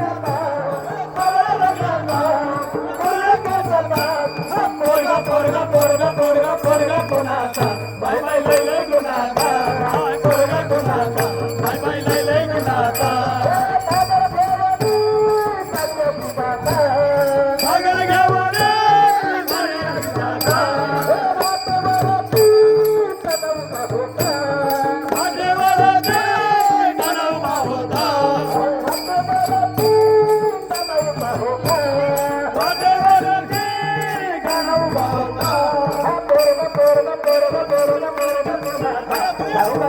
Bye.